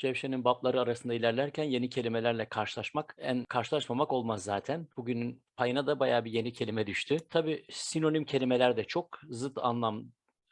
Cevşen'in babları arasında ilerlerken yeni kelimelerle karşılaşmak, en karşılaşmamak olmaz zaten. Bugünün payına da bayağı bir yeni kelime düştü. Tabii sinonim kelimeler de çok, zıt anlam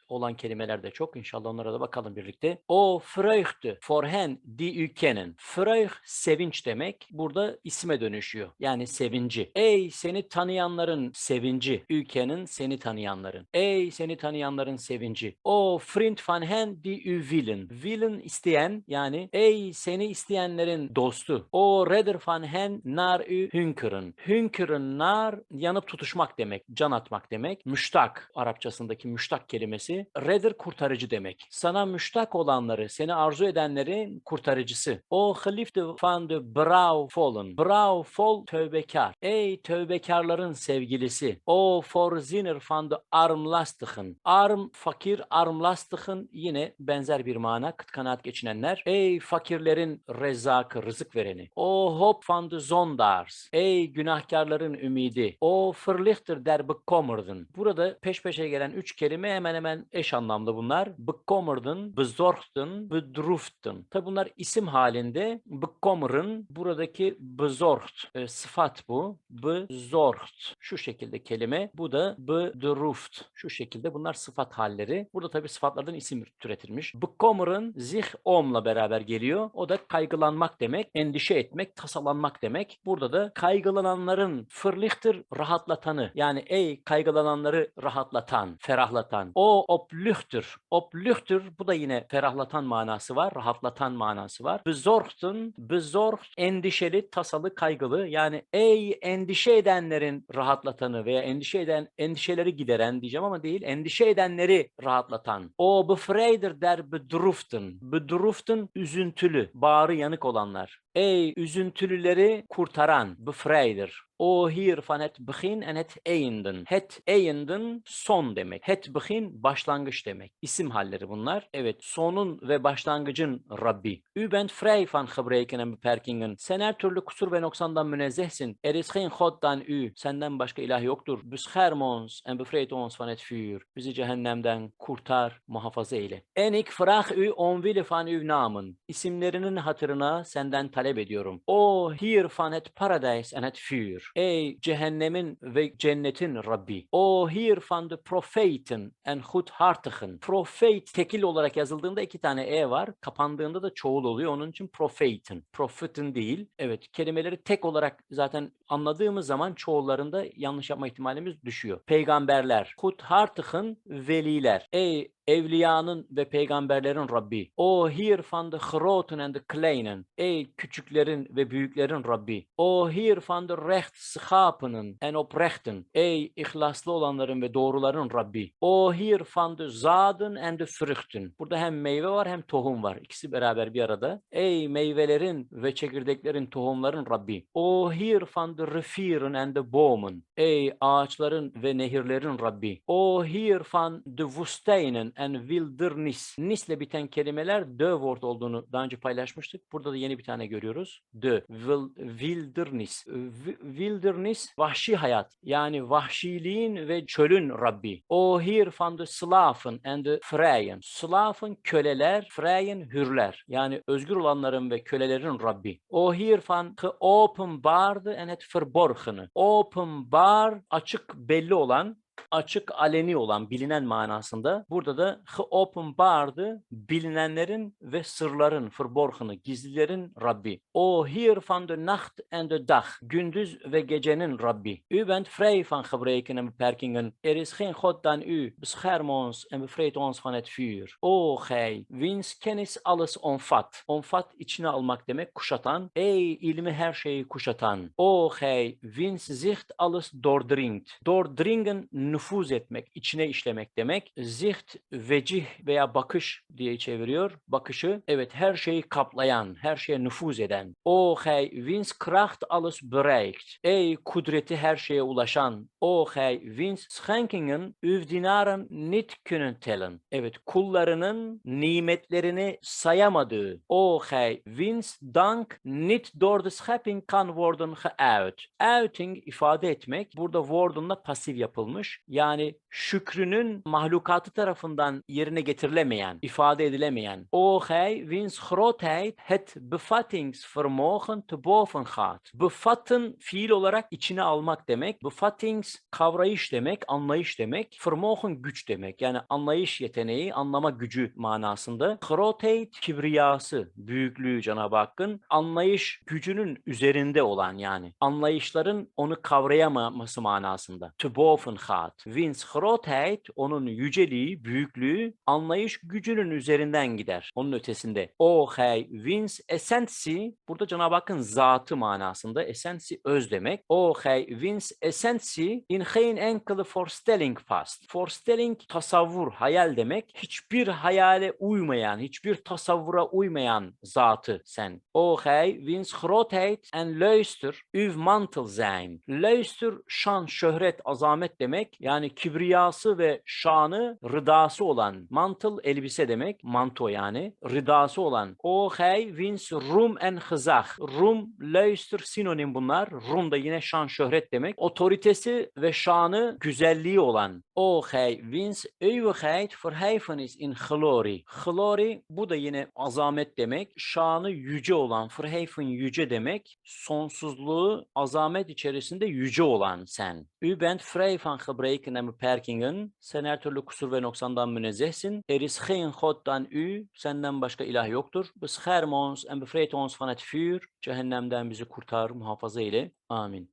olan kelimeler de çok. İnşallah onlara da bakalım birlikte. O Freuchte vorhen die kennen. Freuch sevinç demek. Burada isme dönüşüyor. Yani sevinci. Ey seni tanıyanların sevinci. Ülkenin seni tanıyanların. Ey seni tanıyanların sevinci. O Freund van hen die u willen. İsteyen yani ey seni isteyenlerin dostu. O Redder van hen nar u hünkeren. Hünkeren nar yanıp tutuşmak demek. Can atmak demek. Müştak Arapçasındaki müştak kelimesi Redder kurtarıcı demek. Sana müştak olanları, seni arzu edenlerin kurtarıcısı. O halifte van de Brau Fallen. Brau Fall tövbekar. Ey tövbekarların sevgilisi. O forzinner van de Armlastigen. Arm fakir Armlastigen yine benzer bir mana kıt kanaat geçinenler. Ey fakirlerin rezzakı, rızık vereni. O hop van de Zondars. Ey günahkarların ümidi. O verlichter der bekommerden. Burada peş peşe gelen üç kelime hemen hemen eş anlamlı bunlar. Bekommerdın, bezorgdın, bedroefdın. Tabi bunlar isim halinde. Bekommeren buradaki bezorgd e, sıfat bu. Bezorgd şu şekilde kelime. Bu da bedroefd şu şekilde. Bunlar sıfat halleri. Burada tabi sıfatlardan isim türetilmiş. Bekommeren zih omla beraber geliyor. O da kaygılanmak demek, endişe etmek, tasalanmak demek. Burada da kaygılananların fırlihtır rahatlatanı. Yani ey kaygılananları rahatlatan, ferahlatan. O oplühtür. Oplühtür bu da yine ferahlatan manası var, rahatlatan manası var. Besorgtun, besorgt endişeli, tasalı, kaygılı. Yani ey endişe edenlerin rahatlatanı veya endişe eden endişeleri gideren diyeceğim ama değil, endişe edenleri rahatlatan. O befreider der bedroeften. Bedroeften üzüntülü, bağrı yanık olanlar. Ey üzüntülüleri kurtaran, befreider. O hier van het begin en het einden. Het einden son demek. Het begin başlangıç demek. İsim halleri bunlar. Evet sonun ve başlangıcın Rabbi. U bent vrij van gebreken en beperkingen. Sen her türlü kusur ve noksandan münezzehsin. Er is geen Goddan u. Senden başka ilah yoktur. Bescherm ons en bevrijd ons van het vuur. Bizi cehennemden kurtar, muhafaza eyle. En ik vraag u omwille van uw namen. İsimlerinin hatırına senden talep ediyorum. O hier van het paradijs en het vuur. Ey cehennemin ve cennetin Rabbi. O hier van de profeten en goedhartigen. Profet tekil olarak yazıldığında iki tane e var. Kapandığında da çoğul oluyor. Onun için profeten. Profetin değil. Evet kelimeleri tek olarak zaten anladığımız zaman çoğullarında yanlış yapma ihtimalimiz düşüyor. Peygamberler. Goedhartigen veliler. Ey evliyanın ve peygamberlerin Rabbi. O hier van de groten en de kleinen. Ey küçüklerin ve büyüklerin Rabbi. O hier van de rechtschappenen en oprechten. Ey ihlaslı olanların ve doğruların Rabbi. O hier van de zaden en de vruchten. Burada hem meyve var hem tohum var. İkisi beraber bir arada. Ey meyvelerin ve çekirdeklerin, tohumların Rabbi. O hier van de rivieren en de bomen. Ey ağaçların ve nehirlerin Rabbi. O hier van de woestijnen en wilderness. Nisle biten kelimeler de word olduğunu daha önce paylaşmıştık. Burada da yeni bir tane görüyoruz. Wil- Wilderness. Wi- Wilderness vahşi hayat. Yani vahşiliğin ve çölün Rabbi. O hier van de slaven and the vrijen. Slaven köleler, vrijen hürler. Yani özgür olanların ve kölelerin Rabbi. O hier van geopenbaarde en het verborgene. Openbaar açık belli olan açık aleni olan bilinen manasında burada da geopenbaarde bilinenlerin ve sırların verborgen'ı gizlilerin Rabbi. O hier van de nacht en de dag gündüz ve gecenin Rabbi. U bent vrij van gebreken en beperkingen. Er is geen God dan u. Bescherm ons en bevrijd ons van het vuur. O gij, wiens kennis alles omvat. Omvat içine almak demek kuşatan. Ey ilmi her şeyi kuşatan. O gij, wiens zicht alles doordringt. Doordringen nüfuz etmek, içine işlemek demek. Zicht, vecih veya bakış diye çeviriyor. Bakışı, evet her şeyi kaplayan, her şeye nüfuz eden. O gij, wiens kracht alles bereikt. Ey kudreti her şeye ulaşan. O gij, wiens schenkingen uw dinaren niet kunnen tellen. Evet, kullarının nimetlerini sayamadığı. O gij, wiens dank niet door de schepping kan worden geuit. Uiting ifade etmek. Burada worden pasif yapılmış. Yani şükrünün mahlukatı tarafından yerine getirilemeyen, ifade edilemeyen. O hij wiens grootheid het bevattingsvermogen te boven gaat. Bevatten fiil olarak içine almak demek. Bevattings kavrayış demek, anlayış demek. Vermogen güç demek. Yani anlayış yeteneği, anlama gücü manasında. Grootheid kibriyası, büyüklüğü Cenab-ı Hakk'ın anlayış gücünün üzerinde olan yani. Anlayışların onu kavrayamaması manasında. Te boven gaat. Wiens grootheid onun yüceliği, büyüklüğü anlayış gücünün üzerinden gider. Onun ötesinde. O hey wiens essentie burada Cenab-ı Hakk'ın zatı manasında. Essentie öz demek. O hey wiens essentie in geen enkele voorstelling past. Voorstelling tasavvur, hayal demek. Hiçbir hayale uymayan, hiçbir tasavvura uymayan zatı sen. O hey wiens grootheid en luister uw mantel zijn. Luister şan, şöhret, azamet demek. Yani kibriyası ve şanı, rıdası olan. Mantel elbise demek. Manto yani. Rıdası olan. O hey wiens rum en gezag. Rum, luister sinonim bunlar. Rum da yine şan, şöhret demek. Otoritesi ve şanı, güzelliği olan. O hey wiens eeuwigheid verheven is in glory. Glory bu da yine azamet demek. Şanı yüce olan, verheven yüce demek. Sonsuzluğu azamet içerisinde yüce olan sen. U bent vrij van gebreken en beperkingen. Sen her türlü kusur ve noksandan münezzehsin. Er is geen God dan u. Senden başka ilah yoktur. Bescherm ons en bevrijd ons van het vuur. Cehennemden bizi kurtar, muhafaza eyle. Amin.